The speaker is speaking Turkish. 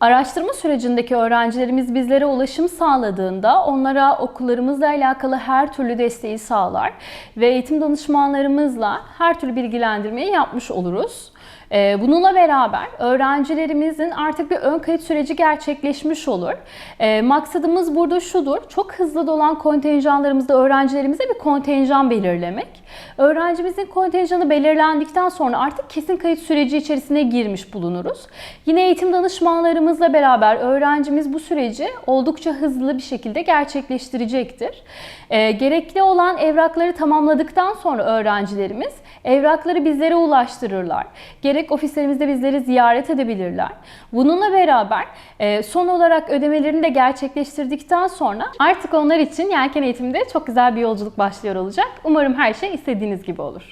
Araştırma sürecindeki öğrencilerimiz bizlere ulaşım sağladığında onlara okullarımızla alakalı her türlü desteği sağlar ve eğitim danışmanlarımızla her türlü bilgilendirmeyi yapmış oluruz. Ee, Bununla beraber öğrencilerimizin artık bir ön kayıt süreci gerçekleşmiş olur. Ee, Maksadımız burada şudur, çok hızlı dolan kontenjanlarımızda öğrencilerimize bir kontenjan belirlemek. Öğrencimizin kontenjanı belirlendikten sonra artık kesin kayıt süreci içerisine girmiş bulunuruz. Yine eğitim danışmanlarımızla beraber öğrencimiz bu süreci oldukça hızlı bir şekilde gerçekleştirecektir. Ee, Gerekli olan evrakları tamamladıktan sonra öğrencilerimiz evrakları bizlere ulaştırırlar. Gerek ofislerimizde bizleri ziyaret edebilirler. Bununla beraber e, son olarak ödemelerini de gerçekleştirdikten sonra artık onlar için yelken eğitimde çok güzel bir yolculuk başlıyor olacak. Umarım her şey istediğiniz gibi olur.